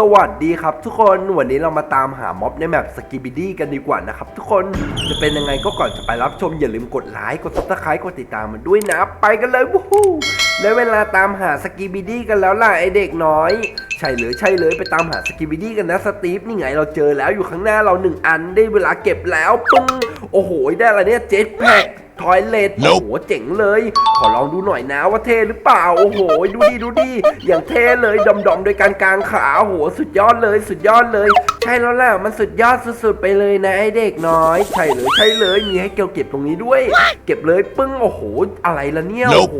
สวัสดีครับทุกคนวันนี้เรามาตามหาม็อบในแมปสกิบิดี้กันดีกว่านะครับทุกคนจะเป็นยังไงก็ก่อนจะไปรับชมอย่าลืมกดไลค์กดซับสไครต์กดติดตามมันด้วยนะ ไปกันเลยวู้ฮู้ได้เวลาตามหาสกิบิดี้กันแล้วล่ะไอเด็กน้อยใช่เลยใช่เลยไปตามหาสกิบิดี้กันนะสตีฟนี่ไงเราเจอแล้วอยู่ข้างหน้าเราหนึ่งอันได้เวลาเก็บแล้วปึ้งโอ้โหได้อะไรเนี่ยเจ็ตแพ็ค ทอยเลทโอ้โหเจ๋งเลย ขอลองดูหน่อยนะว่าเท่หรือเปล่า โอ้โห ดูดิดูดิอย่างเท่เลยดอมๆโดยการกางขาโอ้โหสุดยอดเลย สุดยอดเลย ใช่แล้วแหละมันสุดยอดสุดๆไปเลยนะไอเด็กน้อย ใช่เลยใช่เลยมีให้เกี่ยวเก็บตรงนี้ด้วย เก็บเลยปึ้งโอ้โห อะไรละเนี่ยโอ้โห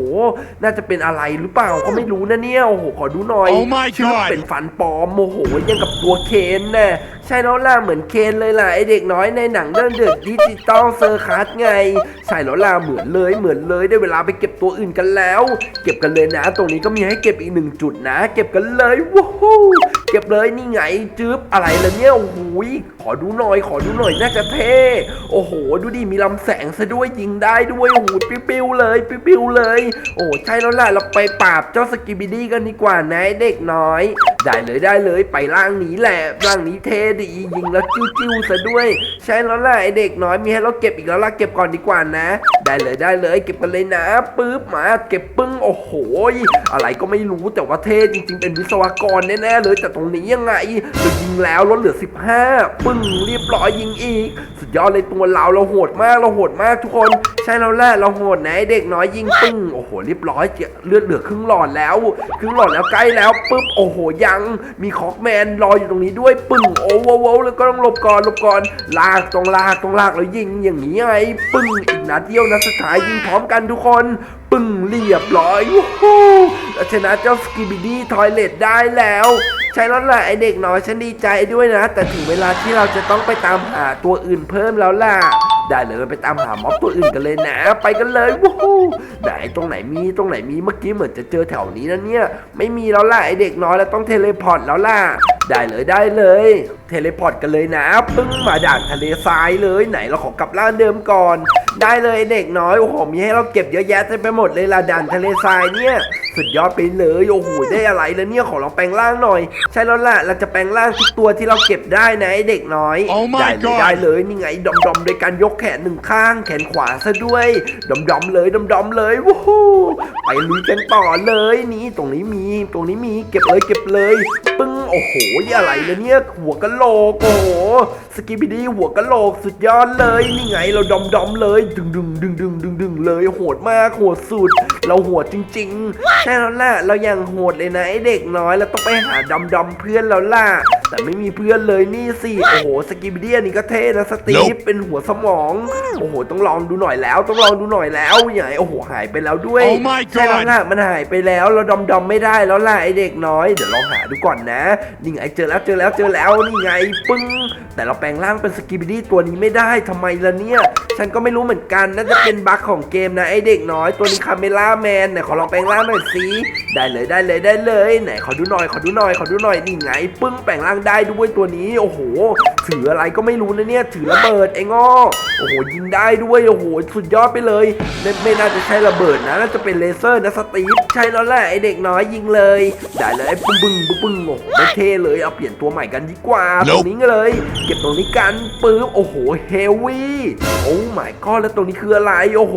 น่าจะเป็นอะไรหรือเปล่าก็ไม่รู้นะเนี่ยโอ้โหขอดูหน่อย Oh my ชื่อ God เป็นฟันปลอมโมโหยังกับตัวเคนแน่ใช่แล้วล่ะเหมือนเคนเลยล่ะไอเด็กน้อยในหนังเรื่องเดอะดิจิตอลเซอร์คัสไง ใช่แล้วล่ะเหมือนเลยเหมือนเลยได้เวลาไปเก็บตัวอื่นกันแล้ว เก็บกันเลยนะ ตรงนี้ก็มีให้เก็บอีกหนึ่งจุดนะ เก็บกันเลยว้าวเก็บเลยนี่ไงจึ๊บอะไรล่ะเนี่ยโอ้โหขอดูหน่อย ขอดูหน่อยน่าจะเท่โอ้โห ดูดิมีลำแสงซะด้วยยิงได้ด้วยโอ้โหปิ้วๆเลยปิ้วๆเลย โอ้ใช่แล้วล่ะเราไปปราบเจ้าสกิบิดี้กันดีกว่านะเด็กน้อย ได้เลยได้เลยไปล่างนี้แหละล่างนี้เท่ดียิงแล้วจิ้วๆซะด้วย ใช่แล้วล่ะไอเด็กน้อยมีให้เราเก็บอีกแล้วล่ะเก็บก่อนดีกว่านะ ได้เลยได้เลย เก็บกันเลยนะปึ๊บมาเก็บปึ้งโอ้โหอะไรก็ไม่รู้แต่ว่าเท่จริง ๆ เป็นวิศวกรแน่ๆเลยแต่ตรงนี้ยังไงเรายิงแล้วลดเหลือ 15 ปึ้งเรียบร้อยยิงอีก สุดยอดเลยตัวเราเราโหดมากเราโหดมากทุกคน ใช่แล้วแหละเราโหดนะไอ้เด็กน้อยยิงปึ้งโอ้โหเรียบร้อยเลือดเหลือครึ่งหลอดแล้วครึ่งหลอดแล้วใกล้แล้วปึ๊บโอ้โหยัง มีคอกแมนรออยู่ตรงนี้ด้วยปึ้งโอ้โหโวแล้วก็ต้องหลบก่อนหลบก่อน ลากตรงลากตรงลากแล้วยิงอย่างนี้ไงปึ้งอีกนัดเดียวนัดสุดท้ายยิงพร้อมกันทุกคนปึ้งเรียบร้อยวู้ฮู้แล้วชนะเจ้าสกิบิดี้ทอยเลตได้แล้วใช่แล้วแหละไอเด็กน้อยฉันดีใจด้วยนะ แต่ถึงเวลาที่เราจะต้องไปตามหาตัวอื่นเพิ่มแล้วล่ะ ได้เลยไปตามหาม็อบตัวอื่นกันเลยนะ ไปกันเลยวู้ไหนตรงไหนมีตรงไหนมีเมื่อกี้เหมือนจะเจอแถวนี้นะเนี่ย ไม่มีแล้วล่ะไอเด็กน้อยแล้วต้องเทเลพอร์ตแล้วล่ะได้เลยได้เลย เทเลพอร์ตกันเลยนะปึ้งมาด่านทะเลทรายเลยไหนเราขอกลับร่างเดิมก่อน ได้เลยเด็กน้อยโอ้โหมีให้เราเก็บเยอะแยะเต็มไปหมดเลยล่ะด่านทะเลทรายเนี่ย สุดยอดไปเลยโอ้โหได้อะไรแล้วเนี่ยขอลองแปลงร่างหน่อย ใช่แล้วล่ะเราจะแปลงร่างทุกตัวที่เราเก็บได้นะไอเด็กน้อย Oh my ได้เลย God ได้เลยนี่ไงดอมดอมๆโดยการยกแขนหนึ่งข้าง แขนขวาซะด้วยดอมดอมๆเลยดอมดอมๆเลยวู้ฮู้ไปลุยกันต่อเลยนี่ตรงนี้มีตรงนี้มีเก็บเลยเก็บเลยปึ้งโอ้โหนี่อะไรแล้วเนี่ยหัวกะโหลกโอ้โหสกิบิดี้หัวกะโหลกสุดยอดเลยนี่ไงเราดอมดอมๆเลยดึงดึงดึงดึงดึงดึงเลยโหดมากโหดสุด เราโหดจริงๆใช่แล้วล่ะเรายังโหดเลยนะไอเด็กน้อยเราต้องไปหาดอมดอมๆเพื่อนแล้วล่ะ แต่ไม่มีเพื่อนเลยนี่สิโอ้โหสกิบิดี้อันนี้ก็เท่นะสตีฟ Nope เป็นหัวสมองโอ้โหต้องลองดูหน่อยแล้ว ต้องลองดูหน่อยแล้วอย่างไรโอ้โหหายไปแล้วด้วย Oh my ใช่แล้ว God ล่ะมันหายไปแล้วเราดอมดอมๆไม่ได้แล้วล่ะไอเด็กน้อยเดี๋ยวลองหาดูก่อนนะนี่ไงเจอแล้วเจอแล้วเจอแล้วนี่ไงปึ้งแต่เราแปลงร่างเป็นสกิบิดี้ตัวนี้ไม่ได้ทำไมล่ะเนี่ย ฉันก็ไม่รู้เหมือนกันน่าจะเป็นบั๊กของเกมนะไอเด็กน้อยตัวนี้คาเมล่าแมนไหนขอลองแปลงร่างหน่อยสิได้เลยได้เลยได้เลยไหนขอดูหน่อยขอดูหน่อยขอดูหน่อยนี่ไง ปึ้งแปลงร่างได้ด้วยตัวนี้ โอ้โหถืออะไรก็ไม่รู้นะเนี่ยถือระเบิดไอ้ง้อโอ้โหยิงได้ด้วยโอ้โหสุดยอดไปเลยไม่ไม่น่าจะใช่ระเบิดนะน่าจะเป็นเลเซอร์นะสตีฟใช่แล้วแหละไอเด็กน้อยยิงเลย ได้เลยปึ้งปึ้งปึ้งปึ้งโอ้โหไม่เท่เลยเอาเปลี่ยนตัวใหม่กันดีกว่าตรงนี้เลย เก็บตรงนี้กันปึ๊บโอ้โหเฮฟวี่โอ้ my god แล้วตรงนี้คืออะไร โอ้โห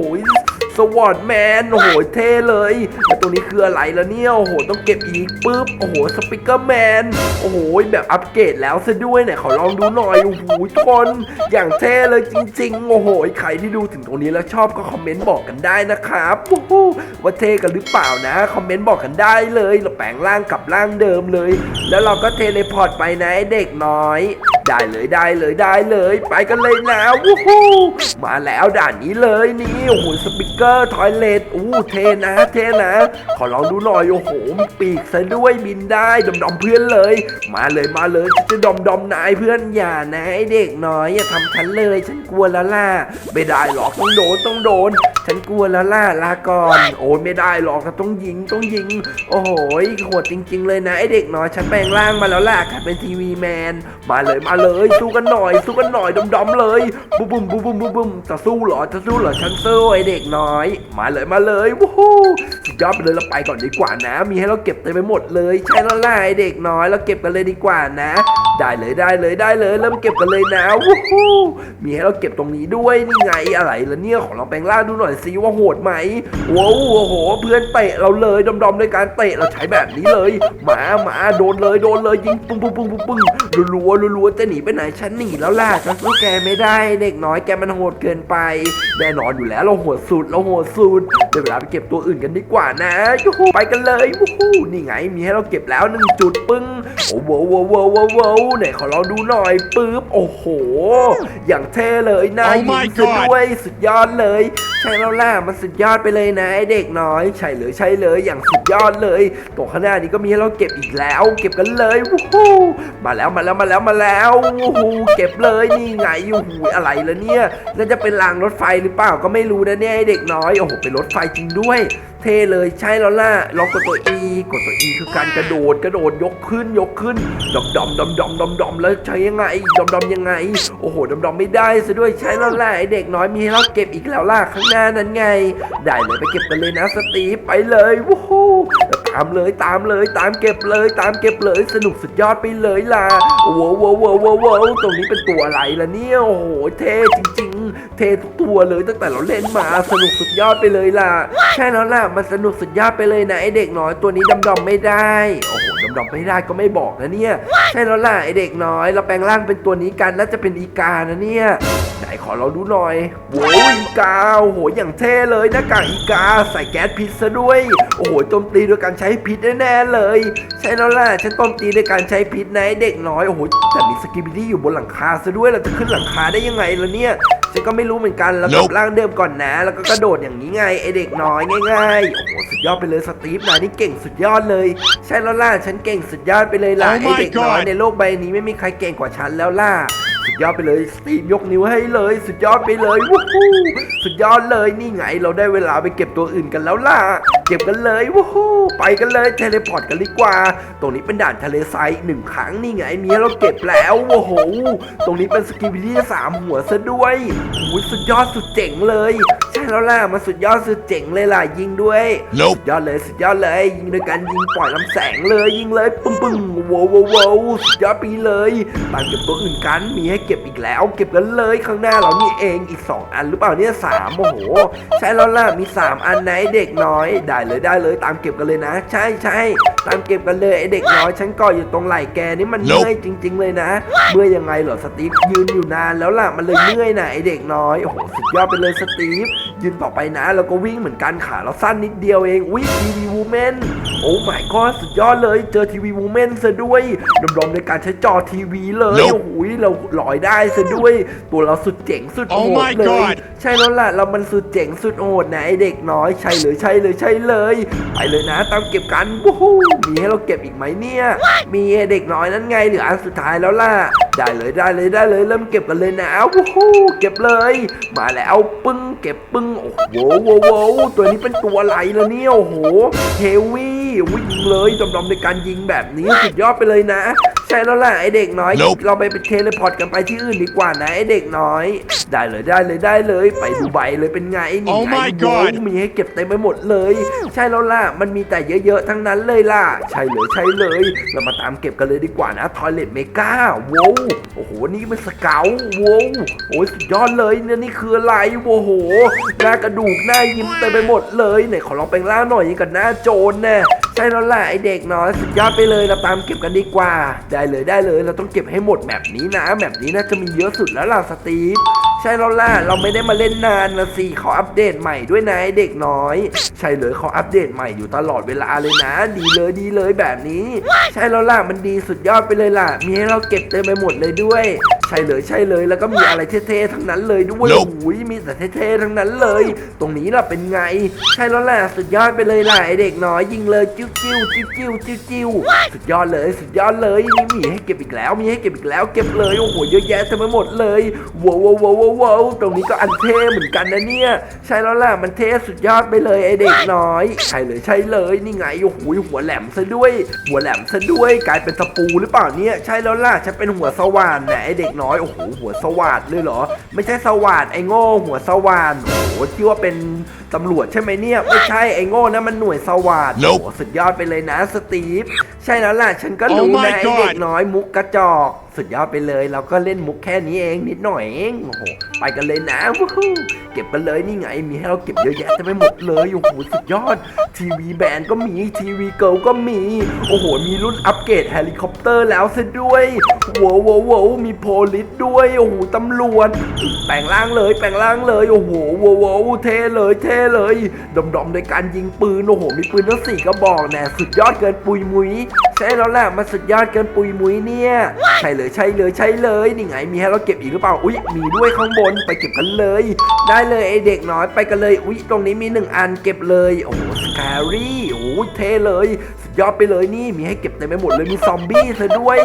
สวอตแมนโอ้โหเท่เลยแล้วตัวนี้คืออะไรแล้วเนี่ยโอ้โหต้องเก็บอีกปึ๊บโอ้โหสปิเกอร์แมนโอ้โหแบบอัปเกรดแล้วซะด้วยเนี่ยขอลองดูหน่อยโอ้โหทุกคนอย่างเท่เลยจริงๆโอ้โหใครที่ดูถึงตรงนี้แล้วชอบก็คอมเมนต์บอกกันได้นะครับว่าเท่กันหรือเปล่านะคอมเมนต์บอกกันได้เลยเราแปลงร่างกลับร่างเดิมเลย แล้วเราก็เทเลพอร์ตไปนะไอเด็กน้อย ได้เลยได้เลยได้เลย ไปกันเลยนะวู้ฮู้มาแล้วด่านนี้เลยนี่โอ้โหสปิเกอร์ทอยเลทอู้เทนะเทนะ ขอลองดูหน่อยโอ้โหปีกซะด้วยบินได้ดอมดอมเพื่อนเลย มาเลยมาเลยจะดอมดอมนายเพื่อนอย่านะไอเด็กน้อยอย่าทำฉันเลยฉันกลัวแล้วล่ะไม่ได้หรอกต้องโดนต้องโดน ฉันกลัวแล้วล่ะลาก่อนโอ้ยไม่ได้หรอกต้องยิงต้องยิง โอ้โหโหดจริง ๆ เลยนะไอเด็กน้อยฉันแปลงร่างมาแล้วล่ะค่ะเป็นทีวีแมนมาเลยมาเลยสู้กันหน่อยสู้กันหน่อยดำๆเลยบุ้มบุ้มบุ้มบุ้มบุ้มบุมจะสู้เหรอจะสู้เหรอฉันสู้ไอเด็กน้อย มาเลยมาเลยวู้ฮู้สุดยอดไปเลยเราไปก่อนดีกว่านะ มีให้เราเก็บเต็มไปหมดเลยใช่แล้วล่ะไอเด็กน้อยเราเก็บกันเลยดีกว่านะ ได้เลยได้เลยได้เลย เริ่มเก็บกันเลยนะวู้ฮู้มีให้เราเก็บตรงนี้ด้วยนี่ไงอะไรละเนี่ยของเราแปลงร่างดูหน่อยสิว่าโหดไหมว้าวโอ้โห เพื่อนเตะเราเลยดำๆด้วยการเตะเราใช้แบบนี้เลยหมาหมาโดนเลยโดนเลยยิงปุ้งปุ้งปุ้งปุ้งปุ้งรัวรัวๆจะหนีไปไหนฉันหนีแล้วล่ะฉันสู้แกไม่ได้เด็กน้อยแกมันโหดเกินไปแน่นอนอยู่แล้วเราโหดสุดเราโหดสุดเดี๋ยวเวลาไปเก็บตัวอื่นกันดีกว่านะยูฮูไปกันเลยวูฮูนี่ไงมีให้เราเก็บแล้วหนึ่งจุดปึ้งโอ้โหโว้โหโว้โหโว้ไหนขอเราดูหน่อยปึ๊บโอ้โห อย่างเท่เลยนะ Oh ยิง my สุด God ด้วยสุดยอดเลย ใช่แล้วล่ะมันสุดยอดไปเลยนะไอเด็กน้อย ใช่เลยใช่เลยอย่างสุดยอดเลยตรงข้างหน้านี้ก็มีให้เราเก็บอีกแล้ว เก็บกันเลยวู้ฮู้มาแล้วมาแล้วมาแล้วมาแล้ววู้ฮู้เก็บเลยนี่ไงโอ้โหอะไรละเนี่ยน่าจะเป็นรางรถไฟหรือเปล่าก็ไม่รู้นะเนี่ยไอเด็กน้อยโอ้โหเป็นรถไฟจริงด้วยเท่เลยใช่แล้วล่ะลองกดตัว E กดตัว E คือการกระโดดกระโดดยกขึ้นยกขึ้นดอมดอมดอมดอมดอมดอมแล้วใช้ยังไงดอมดอมยังไง โอ้โหดอมดอมไม่ได้ซะด้วยใช่แล้วล่ะไอเด็กน้อยมีให้เราเก็บอีกแล้วล่ะข้างหน้านั้นไง ได้เลยไปเก็บกันเลยนะสตีฟไปเลยวู้ฮู้ตามเลยตามเลยตามเก็บเลยตามเก็บเลยสนุกสุดยอดไปเลยล่ะว้าวว้าวว้าวว้าวว้าวตรงนี้เป็นตัวอะไรล่ะเนี่ยโอ้โหเท่จริง ๆ เท่ทุกตัวเลยตั้งแต่เราเล่นมาสนุกสุดยอดไปเลยล่ะ ใช่แล้วล่ะมันสนุกสุดยอดไปเลยนะไอเด็กน้อยตัวนี้ดำดำๆไม่ได้ โอ้โหดำดำๆไม่ได้ก็ไม่บอกนะเนี่ยใช่แล้วล่ะไอเด็กน้อย เราแปลงร่างเป็นตัวนี้กันน่าจะเป็นอีกานะเนี่ยไหนขอเราดูหน่อยโว้ยอีกาโอ้โหอย่างเท่เลยหน้ากากอีกาใส่แก๊สพิษซะด้วย โอ้โหโจมตีโดยการใช้พิษแน่ๆเลย ใช่แล้วล่ะฉันโจมตีโดยการใช้พิษนะไอเด็กน้อยโอ้โหแต่มีสกิบิดี้อยู่บนหลังคาซะด้วยเราจะขึ้นหลังคาได้ยังไงล่ะเนี่ยฉันก็ไม่รู้เหมือนกันแล้วกลับ Nope ร่างเดิมก่อนนะ แล้วก็กระโดดอย่างนี้ไงไอเด็กน้อยง่ายๆโอ้โหสุดยอดไปเลยสตีฟนายนี่เก่งสุดยอดเลย ใช่แล้วล่ะฉันเก่งสุดยอดไปเลยล่ะ Oh ไอ my เด็กน้อย God ในโลกใบนี้ไม่มีใครเก่งกว่าฉันแล้วล่ะ สุดยอดไปเลยสตีฟยกนิ้วให้เลย สุดยอดไปเลยวู้ฮู้สุดยอดเลยนี่ไงเราได้เวลาไปเก็บตัวอื่นกันแล้วล่ะ เก็บกันเลยวู้ฮู้ไปกันเลยเทเลพอร์ตกันดีกว่า ตรงนี้เป็นด่านทะเลทรายอีกหนึ่งครั้งนี่ไงมีให้เราเก็บแล้วโอ้โห ตรงนี้เป็นสกิบิลี่สามหัวซะด้วยโอ้โหสุดยอดสุดเจ๋งเลย ใช่แล้วล่ะมันสุดยอดสุดเจ๋งเลยล่ะยิงด้วย Nope สุดยอดเลยสุดยอดเลยยิงโดยการยิงปล่อยลำแสงเลยยิงเลยปึ้งปึ้งว้าวว้าวว้าวสุดยอดไปเลยตามเก็บตัวอื่นกันมีให้เก็บอีกแล้ว เก็บกันเลยข้างหน้าเรานี่เองอีก 2 อันหรือเปล่าเนี่ยสามโอ้โห ใช่แล้วล่ะมี 3 อันไหนเด็กน้อยได้เลยได้เลยตามเก็บกันเลยนะ ใช่ใช่ตามเก็บกันเลยไอเด็กน้อยฉันก่ออยู่ตรงไหล่แกนี่มัน Nope เมื่อยจริง ๆ เลยนะเมื่อยยังไงเหรอสตีฟยืนอยู่นานแล้วล่ะมันเลยเมื่อยนะไอเด็กน้อยโอ้โหสุดยอดไปเลยสตีฟ ยืนต่อไปนะ แล้วก็วิ่งเหมือนกันขาเราสั้นนิดเดียวเองวิ่งทีวีวูแมนโอ้ my god สุดยอดเลย เจอทีวีวูแมนซะด้วยดมๆในการใช้จอทีวีเลย Nope โอ้โหเราลอยได้ซะด้วย ตัวเราสุดเจ๋งสุดโห Oh ด my เลย God ใช่แล้วล่ะเรามันสุดเจ๋งสุดโหดนะไอเด็กน้อยใช่เลยใช่เลยใช่เลยไปเลยนะ ตามเก็บกันวู้ฮู้มีให้เราเก็บอีกไหมเนี่ย มีไอ้เด็กน้อยนั่นไงเหลืออันสุดท้ายแล้วล่ะ ได้เลยได้เลยได้เลย เริ่มเก็บกันเลยนะวู้ฮู้เก็บเลย มาแล้วปึ้งเก็บปึ้งโอ้โหโว้โวโวตัวนี้เป็นตัวอะไรละเนี่ยโอ้โหเฮวี่วิ่งเลยดำๆในการยิงแบบนี้สุดยอดไปเลยนะ ใช่แล้วล่ะไอเด็กน้อย Nope เราไปเป็นเทเลพอร์ตกันไปที่อื่นดีกว่านะไอเด็กน้อย ได้เลยได้เลยได้เลย ไปดูใบเลยเป็นไงนี่ Oh ไง my โว้ God มีให้เก็บเต็มไปหมดเลย ใช่แล้วล่ะมันมีแต่เยอะๆทั้งนั้นเลยล่ะ ใช่เลยใช่เลย เรามาตามเก็บกันเลยดีกว่านะทอยเลตเมกาโว้วโอ้โหนี่เป็นสเกลโว้วโอ้ยสุดยอดเลยเนี่ยนี่คืออะไรโอ้โหหน้ากระดูกหน้ายิ้มเต็มไปหมดเลยไหนขอลองแปลงร่างหน่อยยิงกับหน้าโจรแน่ใช่แล้วล่ะไอเด็กน้อยสุดยอดไปเลยเราตามเก็บกันดีกว่า ได้เลยได้เลย เราต้องเก็บให้หมดแบบนี้นะแบบนี้น่าจะมีเยอะสุดแล้วล่ะสตีฟ ใช่แล้วล่ะเราไม่ได้มาเล่นนานละสิเขาอัปเดตใหม่ด้วยนะไอ้เด็กน้อย ใช่เลยเขาอัปเดตใหม่อยู่ตลอดเวลาเลยนะ ดีเลยดีเลยแบบนี้ ใช่แล้วล่ะมันดีสุดยอดไปเลยล่ะ มีให้เราเก็บเต็มไปหมดเลยด้วย ใช่เลยใช่เลยแล้วก็มีอะไรเท่ๆทั้งนั้นเลยด้วย Nope โอ้ยมีแต่เท่ๆทั้งนั้นเลย ตรงนี้ล่ะเป็นไง ใช่แล้วแหละสุดยอดไปเลยล่ะไอเด็กน้อยยิงเลยจิ้วจิ้วจิ้วจิ้วจิ้วจิ้วสุดยอดเลยสุดยอดเลยนี่มีให้เก็บอีกแล้วมีให้เก็บอีกแล้วเก็บเลยโอ้โหเยอะแยะเต็มไปหมดเลยว้าวว้าวว้าวว้าวตรงนี้ก็อันเท่เหมือนกันนะเนี่ย ใช่แล้วล่ะมันเท่สุดยอดไปเลยไอเด็กน้อย ใช่เลยใช่เลยนี่ไงโอ้โหหัวแหลมซะด้วย หัวแหลมซะด้วย กลายเป็นตะปูหรือเปล่าเนี่ย ใช่แล้วล่ะฉันเป็นหัวสว่านนะไอเด็กน้อยโอ้โหหัวสว่านเลยเหรอ ไม่ใช่สว่านไอโง่หัวสว่านโอ้โหที่ว่าเป็นตำรวจใช่ไหมเนี่ยไม่ใช่ไอโง่นะมันหน่วยสว่านโอ้ Nope โหสุดยอดไปเลยนะสตีฟใช่แล้วล่ะฉันก็รู้ Oh my นะไอเด็ก God น้อยมุกกระจอก สุดยอดไปเลย เราก็เล่นมุกแค่นี้เองนิดหน่อยเองโอ้โหไปกันเลยนะวู้ฮู้เก็บกันเลยนี่ไง มีให้เราเก็บเยอะแยะเต็มไปหมดเลยโอ้โหสุดยอด ทีวีแบนก็มีทีวีเกิลก็มี โอ้โหมีรุ่นอัปเกรดเฮลิคอปเตอร์แล้วซะด้วย ว้าวว้าววมีโพลิสด้วย โอ้โหตำรวจ แปลงร่างเลย แปลงร่างเลย โอ้โหว้าวว้าวเท่เลย เท่เลยดมดมในการยิงปืน โอ้โห มีปืนทั้งสี่กระบอกแน่สุดยอดเกินปุยมุยใช่แล้วแหละมันสุดยอดเกินปุยมุยเนี่ย ใช่เลยใช่เลยใช่เลย นี่ไง มีให้เราเก็บอีกหรือเปล่า อุ้ยมีด้วยข้างบน ไปเก็บกันเลย ได้เลยไอเด็กน้อย ไปกันเลย อุ้ยตรงนี้มีหนึ่งอันเก็บเลย โอ้โหสแครี่ โอ้ยเท่เลย ยอดไปเลยนี่มีให้เก็บเต็มไปหมดเลยมีซอมบี้ซะด้วย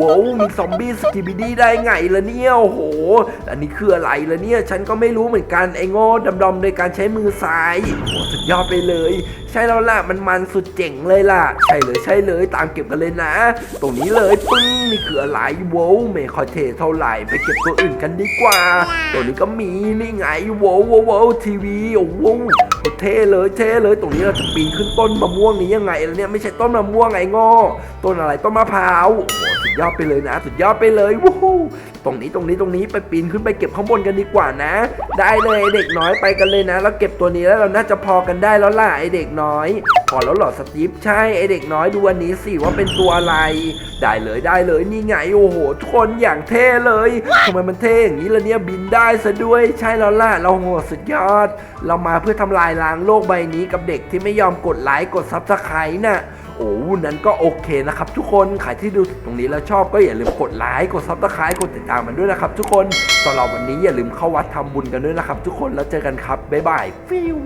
ว้าวมีซอมบี้สกิบิดี้ได้ไงล่ะเนี่ยโอ้โห อันนี้คืออะไรล่ะเนี่ย ฉันก็ไม่รู้เหมือนกันไอ้โง่ดำๆโดยการใช้มือซ้ายโอ้โหสุดยอดไปเลย ช่แล้วล่ะมันมันสุดเจ๋งเลยล่ะ ใช่เลยใช่เลยตามเก็บกันเลยนะ ตรงนี้เลยปึ้งนี่คืออะไรโว้ไม่ค่อยเทเท่าไหร่ไปเก็บตัวอื่นกันดีกว่า ตัวนี้ก็มีนี่ไงโว้โว้โว้ทีวีโอ้โหเท่เลยเท่เลยตรงนี้เราจะปีนขึ้นต้นมะม่วงนี้ยังไงล่ะเนี่ยไม่ใช่ต้นมะม่วงไงงอต้นอะไรต้นมะพร้าว ยอดไปเลยนะ สุดยอดไปเลยวู้ฮู้ตรงนี้ตรงนี้ตรงนี้ไปปีนขึ้นไปเก็บข้างบนกันดีกว่านะ ได้เลยเด็กน้อยไปกันเลยนะ แล้วเก็บตัวนี้แล้วเราน่าจะพอกันได้แล้วล่ะไอเด็กน้อยพอแล้วหรอสตีฟใช่ไอเด็กน้อยดูอันนี้สิว่าเป็นตัวอะไร ได้เลยได้เลยนี่ไงโอ้โหทุกคนอย่างเท่เลยทำไมมันเท่อย่างนี้ละเนี่ยบินได้ซะด้วยใช่แล้วล่ะเราโหดสุดยอด เรามาเพื่อทำลายล้างโลกใบนี้กับเด็กที่ไม่ยอมกดไลค์กดซับสไครต์น่ะ โอ้นั้นก็โอเคนะครับทุกคนใครที่ดูตรงนี้แล้วชอบก็อย่าลืมกดไลค์กดซับสไครต์กดติดตามมันด้วยนะครับทุกคนสำหรับวันนี้อย่าลืมเข้าวัดทำบุญกันด้วยนะครับทุกคนแล้วเจอกันครับบ๊ายบายฟิว